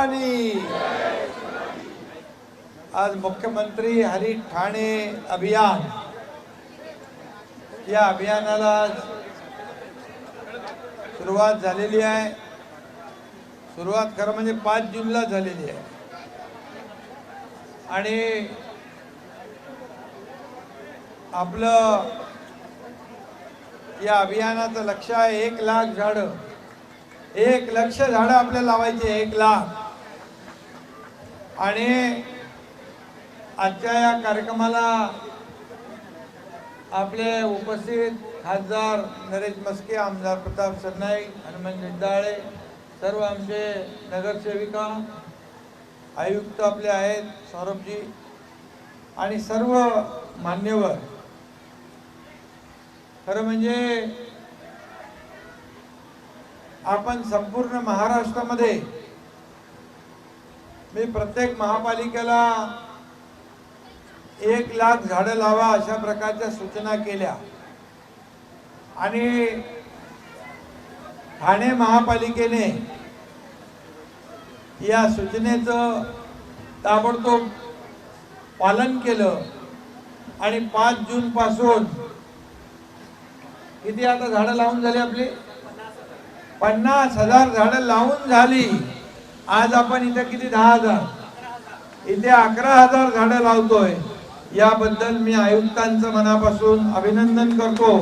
भवानी आज मुख्यमंत्री हरी ठाणे अभियान. या अभियानाला सुरुवात झालेली आहे. सुरुवात खरं म्हणजे पाच जूनला झालेली आहे. आणि आपलं या अभियानाचं लक्ष आहे एक लाख झाडं. एक लक्ष झाडं आपल्याला लावायची एक लाख. आणि आजच्या या कार्यक्रमाला आपले उपस्थित खासदार नरेश मस्के आमदार प्रताप सरनाईक हनुमान जिंदाळे सर्व आमचे नगरसेविका आयुक्त आपले आहेत सौरभजी आणि सर्व मान्यवर. खरं म्हणजे आपण संपूर्ण महाराष्ट्रामध्ये मी प्रत्येक महापालिकेला एक लाख झाडं लावा अशा प्रकारच्या सूचना केल्या. आणि ठाणे महापालिकेने या सूचनेचं ताबडतोब पालन केलं आणि पाच जून पासून किती आता झाडं लावून झाली आपली? पन्नास हजार झाडं लावून झाली. आज आपण इथे किती? दहा हजार. इथे अकरा हजार झाडं लावतोय. याबद्दल मी आयुक्तांचं मनापासून अभिनंदन करतो.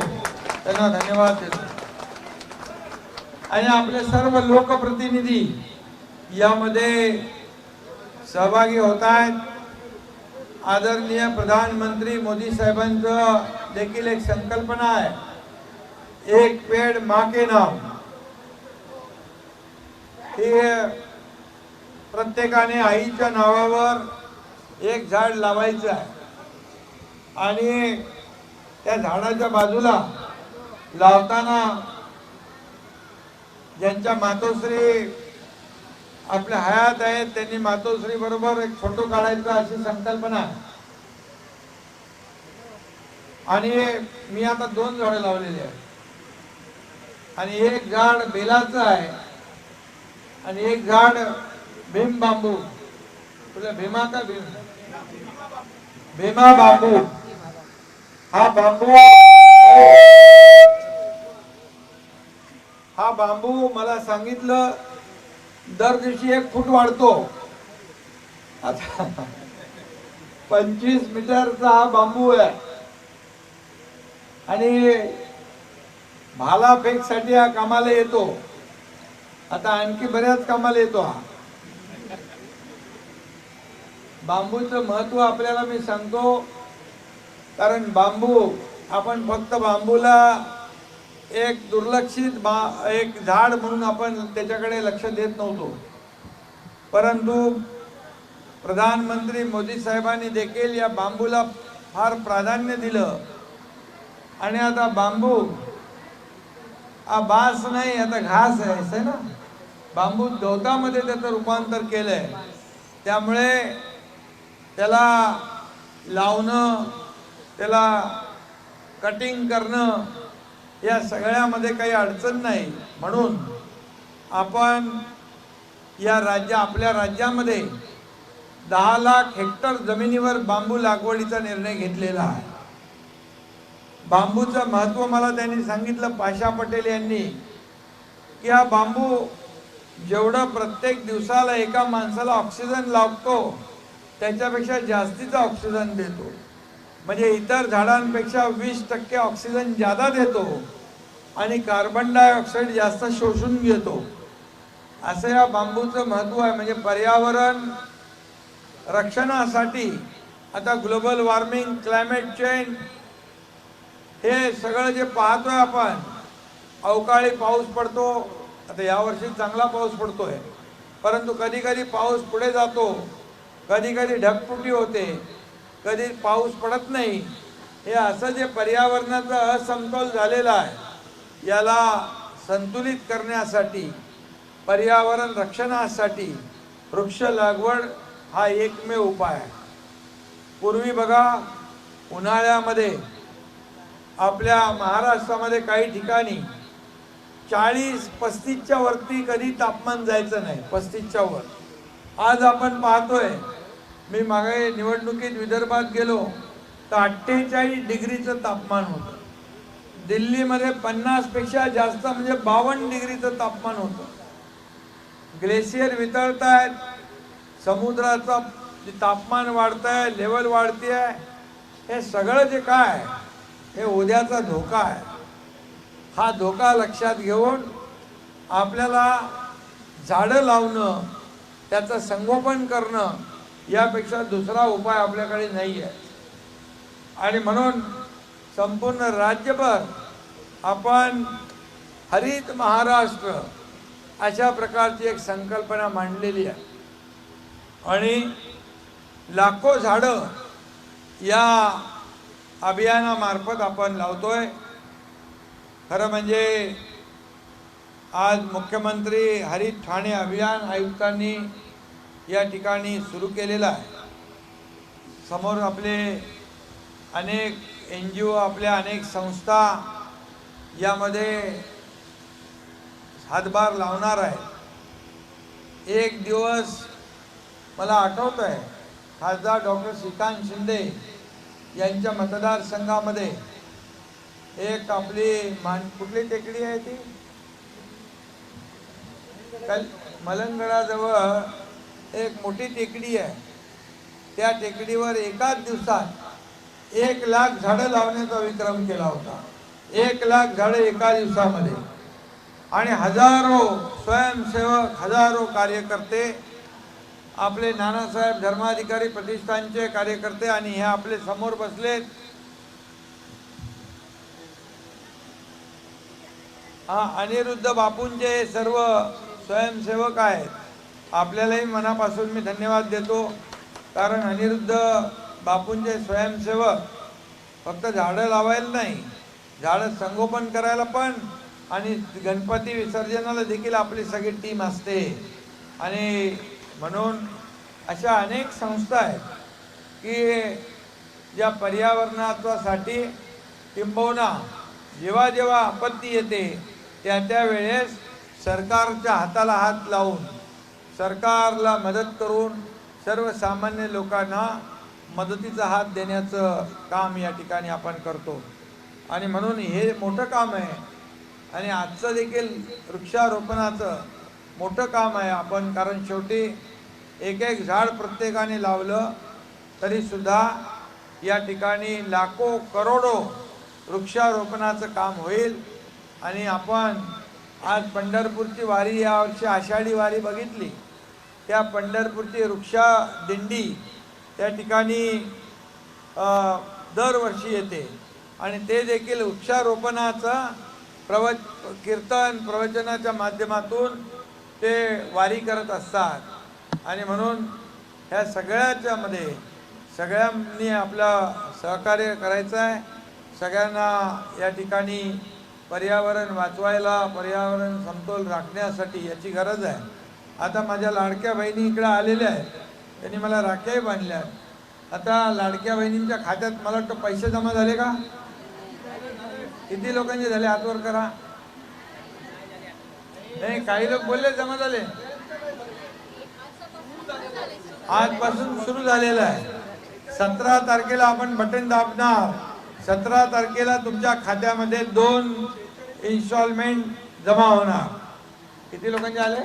त्यांना धन्यवाद देतो. आणि आपले सर्व लोकप्रतिनिधी यामध्ये सहभागी होत आहेत आदरणीय प्रधानमंत्री मोदी साहेबांचं देखील एक संकल्पना आहे. एक पेड माके नाव. नाम हे प्रत्येकाने आईच्या नावावर एक झाड लावायचं आहे. आणि त्या झाडाच्या बाजूला लावताना ज्यांच्या मातोश्री आपल्या हयात आहेत त्यांनी मातोश्री बरोबर एक फोटो काढायचा अशी संकल्पना आहे. आणि मी आता दोन झाडं लावलेली आहेत. आणि एक झाड बेलाचं आहे. आणि एक झाड भीम बांबू. तुला भीमा का भीम? भीमा बांबू. हा बांबू हा बांबू मला सांगितलं दर दिवशी एक फूट वाढतो. आता पंचवीस मीटरचा हा बांबू आहे. आणि भाला फेकसाठी हा कामाला येतो. आता आणखी बऱ्याच कामाला येतो हा. बांबूचं महत्त्व आपल्याला मी सांगतो कारण बांबू आपण फक्त बांबूला एक दुर्लक्षित बा एक झाड म्हणून आपण त्याच्याकडे लक्ष देत नव्हतो. परंतु प्रधानमंत्री मोदी साहेबांनी देखील या बांबूला फार प्राधान्य दिलं. आणि आता बांबू हा बास नाही आता घास आहे असं आहे ना? बांबू गवतामध्ये त्याचं रूपांतर केलंय. त्यामुळे त्याला लावणं त्याला कटिंग करणं या सगळ्यामध्ये काही अडचण नाही. म्हणून आपण या राज्य आपल्या राज्यामध्ये दहा लाख हेक्टर जमिनीवर बांबू लागवडीचा निर्णय घेतलेला आहे. बांबूचं महत्त्व मला त्यांनी सांगितलं पाशा पटेल यांनी की हा बांबू जेवढं प्रत्येक दिवसाला एका माणसाला ऑक्सिजन लावतो त्याच्यापेक्षा जास्तीचा ऑक्सिजन देतो. म्हणजे इतर झाडांपेक्षा वीस टक्के ऑक्सिजन जादा देतो आणि कार्बन डायऑक्साईड जास्त शोषून घेतो. असं या बांबूचं महत्त्व आहे. म्हणजे पर्यावरण रक्षणासाठी आता ग्लोबल वॉर्मिंग क्लायमेट चेंज हे सगळं जे पाहतोय आपण अवकाळी पाऊस पडतो. आता यावर्षी चांगला पाऊस पडतोय. परंतु कधी कधी पाऊस पुढे जातो. कधी कधी ढगफुटी होते कधी पाऊस पडत नाही. हे असं जे पर्यावरणाचं असमतोल झालेला आहे याला संतुलित करण्यासाठी पर्यावरण रक्षणासाठी वृक्ष लागवड हा एकमेव उपाय आहे. पूर्वी बघा उन्हाळ्यामध्ये आपल्या महाराष्ट्रामध्ये काही ठिकाणी चाळीस पस्तीसच्या वरती कधी तापमान जायचं नाही पस्तीसच्या वर. आज आपण पाहतोय मी मागे निवडणुकीत विदर्भात गेलो तर अठ्ठेचाळीस डिग्रीचं तापमान होतं. दिल्लीमध्ये पन्नासपेक्षा जास्त म्हणजे बावन्न डिग्रीचं तापमान होतं. ग्लेशियर वितळत आहेत समुद्राचं जे तापमान वाढत आहे लेवल वाढते आहे हे सगळं जे काय आहे, हे उद्याचा धोका आहे. हा धोका लक्षात घेऊन आपल्याला झाडं लावणं त्याचं संगोपन करणं यापेक्षा दुसरा उपाय आपल्याकडे नाही आहे आणि म्हणून संपूर्ण राज्यभर आपण हरित महाराष्ट्र अशा प्रकारची एक संकल्पना मांडलेली आहे. आणि लाखो झाडं या अभियानामार्फत आपण लावतोय. खरं म्हणजे आज मुख्यमंत्री हरित ठाणे अभियान आयुक्तांनी या ठिकाणी सुरू केलेला आहे. समोर आपले अनेक एन जी ओ आपल्या अनेक संस्था यामध्ये हातभार लावणार आहे एक दिवस मला आठवत आहे खासदार डॉक्टर श्रीकांत शिंदे यांच्या मतदारसंघामध्ये एक आपली मान कुठली टेकडी आहे ती? कल मलंगडाजवळ एक मोठी टेकडी आहे. त्या टेकडीवर एकाच दिवसात एक लाख झाडं लावण्याचा विक्रम केला होता. एक लाख झाडं एका दिवसामध्ये. आणि हजारो स्वयंसेवक हजारो कार्यकर्ते आपले नानासाहेब धर्माधिकारी प्रतिष्ठानचे कार्यकर्ते आणि हे आपले समोर बसलेत. हा अनिरुद्ध बापूंचे सर्व स्वयंसेवक आहेत. आपल्यालाही मनापासून मी धन्यवाद देतो. कारण अनिरुद्ध बापूंचे स्वयंसेवक फक्त झाडं लावायला नाही झाडं संगोपन करायला पण आणि गणपती विसर्जनाला देखील आपली सगळी टीम असते. आणि म्हणून अशा अनेक संस्था आहेत की ज्या पर्यावरणासाठी किंबहुना जेव्हा जेव्हा आपत्ती येते त्या त्या वेळेस सरकारच्या हाताला हात लावून सरकारला मदत करून सर्वसामान्य लोकांना मदतीचा हात देण्याचं काम या ठिकाणी आपण करतो. आणि म्हणून हे मोठं काम आहे. आणि आजचं देखील वृक्षारोपणाचं मोठं काम आहे आपण कारण शेवटी एक एक झाड प्रत्येकाने लावलं तरीसुद्धा या ठिकाणी लाखो करोडो वृक्षारोपणाचं काम होईल. आणि आपण आज पंढरपूरची वारी यावर्षी आषाढी वारी बघितली. त्या पंढरपूरची वृक्षा दिंडी त्या ठिकाणी दरवर्षी येते. आणि ते देखील वृक्षारोपणाचा प्रवच कीर्तन प्रवचनाच्या माध्यमातून ते वारी करत असतात. आणि म्हणून ह्या सगळ्याच्यामध्ये सगळ्यांनी आपलं सहकार्य करायचं आहे सगळ्यांना या ठिकाणी पर्यावरण वाचवायला पर्यावरण समतोल राखण्यासाठी याची गरज आहे. आता माझ्या लाडक्या बहिणी इकडे आलेल्या आहेत. त्यांनी मला राख्याही बांधल्या आहेत. आता लाडक्या बहिणींच्या खात्यात मला वाटतं पैसे जमा झाले का? किती लोकांचे झाले? हातवर करा. नाही काही लोक बोलले जमा झाले. आजपासून सुरू झालेलं आहे. सतरा तारखेला आपण बटन दाबणार. सतरा तारखेला तुमच्या खात्यामध्ये दोन इन्स्टॉलमेंट जमा होणार. किती लोकांचे आले?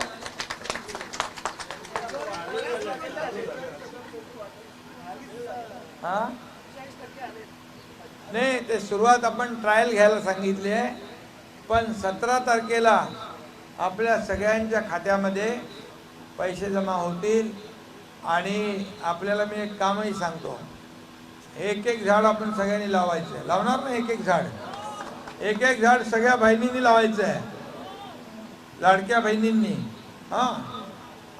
हा? नाही ते सुरुवात आपण ट्रायल घ्यायला सांगितली आहे. पण सतरा तारखेला आपल्या सगळ्यांच्या खात्यामध्ये पैसे जमा होतील आणि आपल्याला मी एक कामही सांगतो. एक एक झाड आपण सगळ्यांनी लावायचं आहे. लावणार ना एक एक झाड. एक एक झाड सगळ्या बहिणींनी लावायचं आहे. लाडक्या बहिणींनी. हां?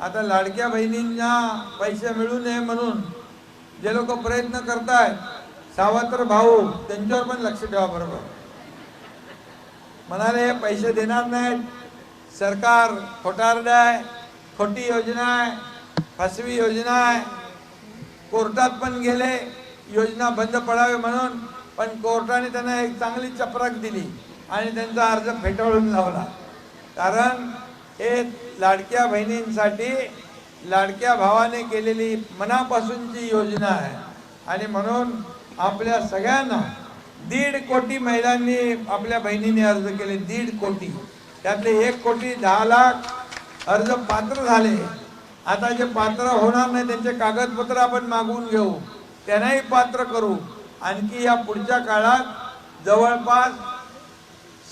आता लाडक्या बहिणींना पैसे मिळू नये म्हणून जे लोक प्रयत्न करतायत सावत्र भाऊ त्यांच्यावर पण लक्ष ठेवा बरोबर. म्हणाले हे पैसे देणार नाहीत. सरकार खोटारड आहे खोटी योजना आहे फसवी योजना आहे. कोर्टात पण गेले योजना बंद पडावी म्हणून पण कोर्टाने त्यांना एक चांगली चपराक दिली आणि त्यांचा अर्ज फेटाळून लावला. कारण हे लाडक्या बहिणींसाठी लाडक्या भावाने केलेली मनापासूनची योजना आहे. आणि म्हणून आपल्या सगळ्यांना दीड कोटी महिलांनी आपल्या बहिणीने अर्ज केले दीड कोटी. त्यातले एक कोटी दहा लाख अर्ज पात्र झाले. आता जे पात्र होणार नाही त्यांचे कागदपत्र आपण मागवून घेऊ. त्यांनाही पात्र करू. आणखी या पुढच्या काळात जवळपास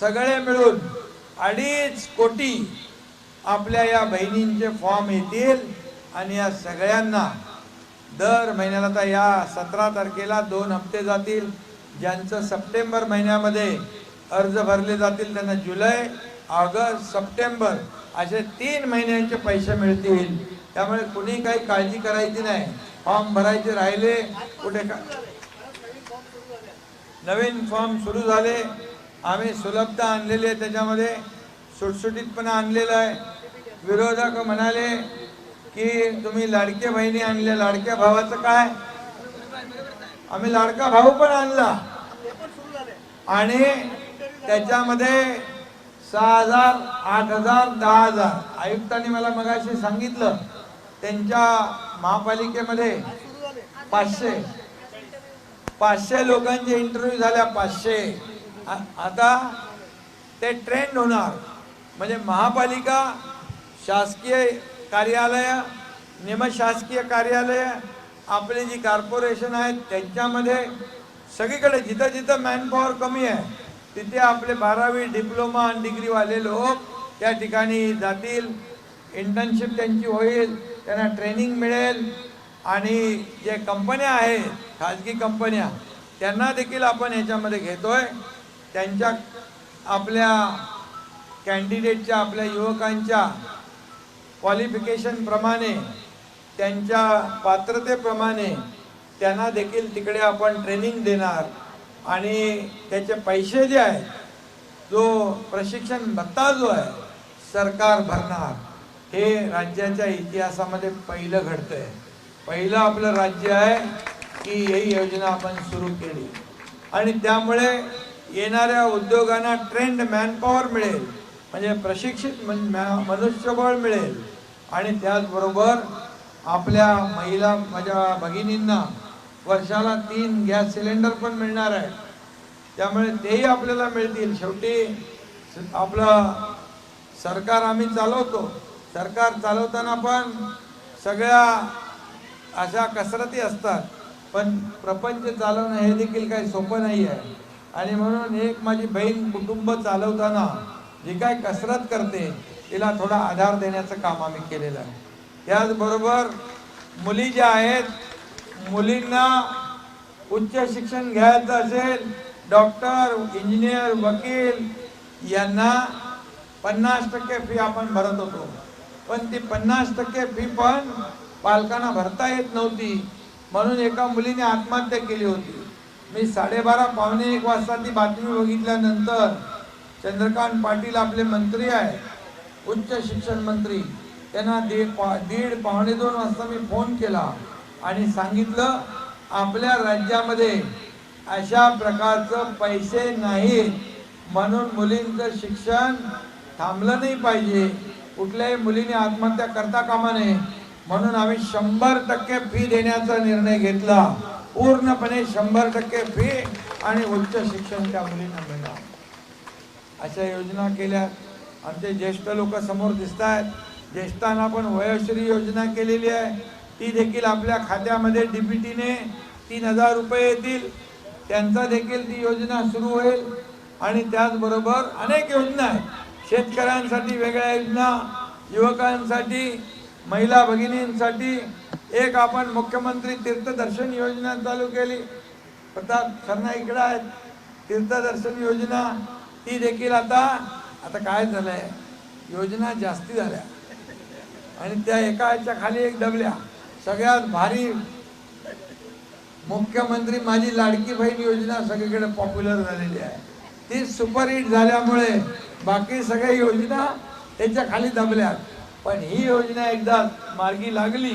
सगळे मिळून अडीच कोटी आपल्या या बहिणींचे फॉर्म येतील आणि या सगळ्यांना दर महिन्याला तर या सतरा तारखेला दोन हप्ते जातील ज्यांचं सप्टेंबर महिन्यामध्ये अर्ज भरले जातील त्यांना जुलै ऑगस्ट सप्टेंबर असे तीन महिन्यांचे पैसे मिळतील. त्यामुळे कुणी काही काळजी करायची नाही. फॉर्म भरायचे राहिले कुठे का नवीन फॉर्म सुरू झाले. आम्ही सुलभता आणलेली आहे त्याच्यामध्ये. सुटसुटीतपणा आणलेला आहे. विरोधक म्हणाले की तुम्ही लाडक्या बहिणी आणल्या लाडक्या भावाचं काय? आम्ही लाडका भाऊ पण आणला. आणि त्याच्यामध्ये सहा हजार आठ हजार दहा हजार. आयुक्तांनी मला मगाशी सांगितलं त्यांच्या महापालिकेमध्ये पाचशे. पाचशे लोकांचे इंटरव्ह्यू झाल्या पाचशे. आता ते ट्रेंड होणार. म्हणजे महापालिका शासकीय कार्यालय निमशासकीय कार्यालय आपली जी कॉर्पोरेशन आहेत त्यांच्यामध्ये सगळीकडे जिथं जिथं मॅनपॉवर कमी आहे तिथे आपले बारावी डिप्लोमा आणि डिग्रीवाले लोक त्या ठिकाणी जातील. इंटर्नशिप त्यांची होईल त्यांना ट्रेनिंग मिळेल. आणि जे कंपन्या आहेत खाजगी कंपन्या त्यांना देखील आपण याच्यामध्ये घेतोय. त्यांच्या आपल्या कॅन्डिडेटच्या आपल्या युवकांच्या क्वालिफिकेशनप्रमाणे त्यांच्या पात्रतेप्रमाणे त्यांना देखील तिकडे आपण ट्रेनिंग देणार. आणि त्याचे पैसे जे आहेत जो प्रशिक्षण भत्ता जो आहे सरकार भरणार. हे राज्याच्या इतिहासामध्ये पहिलं घडतं आहे पहिलं आपलं राज्य आहे की ही योजना आपण सुरू केली. आणि त्यामुळे येणाऱ्या उद्योगांना ट्रेंड मॅनपॉवर मिळेल. म्हणजे प्रशिक्षित मन- मनुष्यबळ मिळेल. आणि त्याचबरोबर आपल्या महिला माझ्या भगिनींना वर्षाला तीन गॅस सिलेंडर पण मिळणार आहे त्यामुळे तेही आपल्याला मिळतील. शेवटी स- आपलं सरकार आम्ही चालवतो. सरकार चालवताना पण सगळ्या अशा कसरती असतात. पण प्रपंच चालवणं हे देखील काही सोपं नाही आहे आणि म्हणून एक माझी बहीण कुटुंब चालवताना जी काय कसरत करते तिला थोडा आधार देण्याचं काम आम्ही केलेलं आहे. त्याचबरोबर मुली ज्या आहेत मुलींना उच्च शिक्षण घ्यायचं असेल डॉक्टर इंजिनियर वकील यांना पन्नास टक्के फी आपण भरत होतो. पण ती पन्नास टक्के फी पण पालकांना भरता येत नव्हती. म्हणून एका मुलीने आत्महत्या केली होती. मी साडेबारा पावणे एक वाजता ती बातमी बघितल्यानंतर चंद्रकांत पाटील आपले मंत्री आहेत. उच्च शिक्षण मंत्री. त्यांना दीड पा दीड पावणे दोन वाजता मी फोन केला आणि सांगितलं आपल्या राज्यामध्ये अशा प्रकारचं पैसे नाहीत. म्हणून मुलींचं शिक्षण थांबलं नाही पाहिजे. कुठल्याही मुलीने आत्महत्या करता कामा नये. म्हणून आम्ही शंभर टक्के फी देण्याचा निर्णय घेतला. पूर्णपणे शंभर टक्के फी आणि उच्च शिक्षण त्या मुलींना मिळणार. अशा योजना केल्या. आमचे ज्येष्ठ लोक समोर दिसत आहेत ज्येष्ठांना पण वयोश्री योजना केलेली आहे. ती देखील आपल्या खात्यामध्ये डी पी टीने तीन हजार रुपये येतील. त्यांचा देखील ती योजना सुरू होईल. आणि त्याचबरोबर अनेक योजना आहेत. शेतकऱ्यांसाठी वेगळ्या योजना युवकांसाठी महिला भगिनींसाठी. एक आपण मुख्यमंत्री तीर्थदर्शन योजना चालू केली. प्रताप सरना इकडं आहेत. तीर्थदर्शन योजना. ती देखील आता आता काय झालंय? योजना जास्ती झाल्या. आणि त्या एका ह्याच्या खाली एक दबल्या सगळ्यात भारी मुख्यमंत्री माझी लाडकी बहीण योजना सगळीकडे पॉप्युलर झालेली आहे. ती सुपर हिट झाल्यामुळे बाकी सगळ्या योजना त्याच्याखाली दबल्यात. पण ही योजना एकदा मार्गी लागली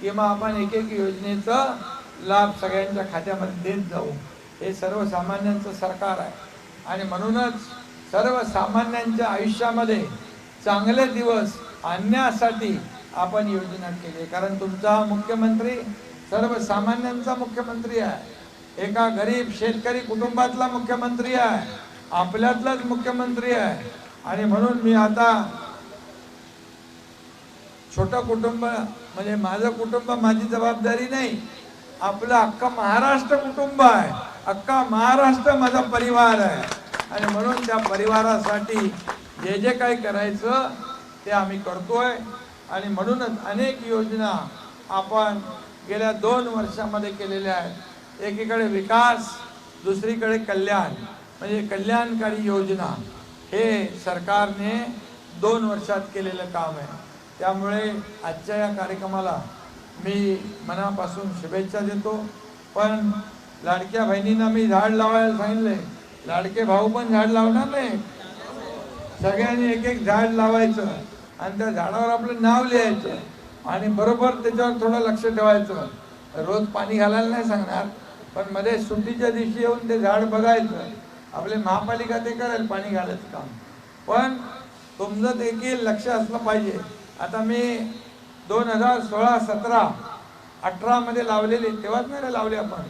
की मग आपण एक एक योजनेचा लाभ सगळ्यांच्या खात्यामध्ये देत जाऊ. हे सर्वसामान्यांचं सरकार आहे. आणि म्हणूनच सर्वसामान्यांच्या आयुष्यामध्ये चांगले दिवस आणण्यासाठी आपण योजना केली कारण तुमचा मुख्यमंत्री सर्वसामान्यांचा मुख्यमंत्री आहे. एका गरीब शेतकरी कुटुंबातला मुख्यमंत्री आहे. आपल्यातलाच मुख्यमंत्री आहे. आणि म्हणून मी आता छोटं कुटुंब म्हणजे माझं कुटुंब माझी जबाबदारी नाही. आपलं अख्खं महाराष्ट्र कुटुंब आहे. अख्खा महाराष्ट्र माझा परिवार आहे. आणि म्हणून त्या परिवारासाठी जे जे काही करायचं ते आम्ही करतोय. आणि म्हणूनच अनेक योजना आपण गेल्या दोन वर्षामध्ये केलेल्या आहेत. एकीकडे विकास दुसरीकडे कल्याण. म्हणजे कल्याणकारी योजना हे सरकारने दोन वर्षात केलेलं काम आहे. त्यामुळे आजच्या या कार्यक्रमाला मी मनापासून शुभेच्छा देतो. पण लाडक्या बहिणींना मी झाड लावायला सांगितले. लाडके भाऊ पण झाड लावणार नाही. सगळ्यांनी एक एक झाड लावायचं आणि त्या झाडावर आपलं नाव लिहायचं आणि बरोबर त्याच्यावर थोडं लक्ष ठेवायचं. रोज पाणी घालायला नाही सांगणार पण मध्ये सुट्टीच्या दिवशी येऊन ते झाड बघायचं. आपले महापालिका ते करेल पाणी घालायचं काम. पण तुमचं देखील लक्ष असलं पाहिजे. आता मी दोन हजार सोळा सतरा अठरामध्ये लावलेले तेव्हाच नाही रे लावले आपण?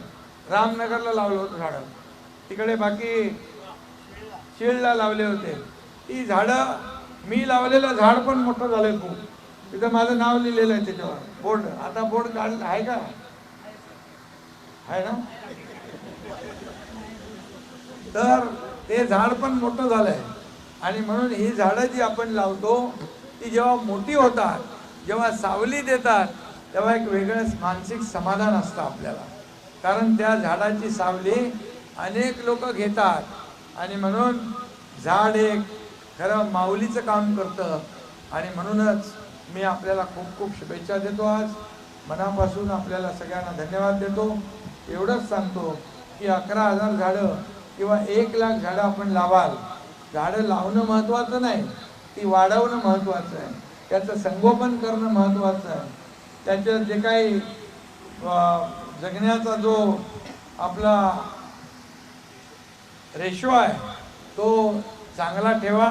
रामनगरला लावलं होतं झाडं. तिकडे बाकी शिळला लावले होते. ती झाडं मी लावलेलं झाड पण मोठं झालं खूप. तिथं माझं नाव लिहिलेलं आहे त्याच्यावर. बोर्ड. आता बोर्ड काढ आहे का? आहे ना? तर ते झाड पण मोठं झालंय. आणि म्हणून ही झाडं जी आपण लावतो ती जेव्हा मोठी होतात जेव्हा सावली देतात तेव्हा एक वेगळंच मानसिक समाधान असतं आपल्याला. कारण त्या झाडाची सावली अनेक लोक घेतात. आणि म्हणून झाड एक खरं माऊलीचं काम करतं. आणि म्हणूनच मी आपल्याला खूप खूप शुभेच्छा देतो आज. मनापासून आपल्याला सगळ्यांना धन्यवाद देतो. एवढंच सांगतो की अकरा हजार झाडं किंवा एक लाख झाडं आपण लावाल. झाडं लावणं महत्त्वाचं नाही. ती वाढवणं महत्त्वाचं आहे. त्याचं संगोपन करणं महत्त्वाचं आहे. त्याचं जे काही जगण्याचा जो आपला रेशो आहे तो चांगला ठेवा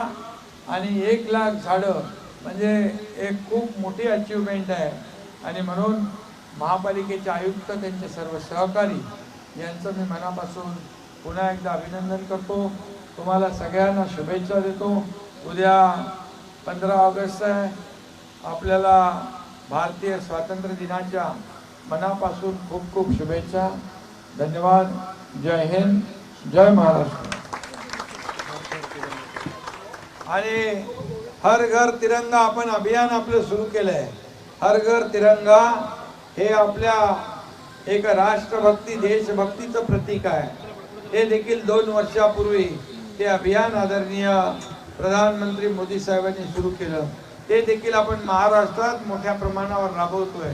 आणि एक लाख झाडं म्हणजे एक खूप मोठी अचिव्हमेंट आहे. आणि म्हणून महापालिकेचे आयुक्त त्यांचे सर्व सहकारी यांचं मी मनापासून पुन्हा एकदा अभिनंदन करतो. तुम्हाला सगळ्यांना शुभेच्छा देतो. उद्या पंधरा ऑगस्ट आहे. आपल्याला भारतीय स्वातंत्र्य दिनाच्या मनापासून खूप खूप शुभेच्छा. धन्यवाद. जय हिंद. जय महाराष्ट्र. आणि हर घर तिरंगा आपण अभियान आपलं सुरू केलंय. हर घर तिरंगा हे आपल्या एक राष्ट्रभक्ती देशभक्तीचं प्रतीक आहे. हे देखील दोन वर्षापूर्वी ते अभियान आदरणीय प्रधानमंत्री मोदी साहेबांनी सुरू केलं. ते देखील आपण महाराष्ट्रात मोठ्या प्रमाणावर राबवतोय.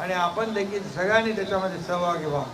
आणि आपण देखील सगळ्यांनी त्याच्यामध्ये सहभागी व्हा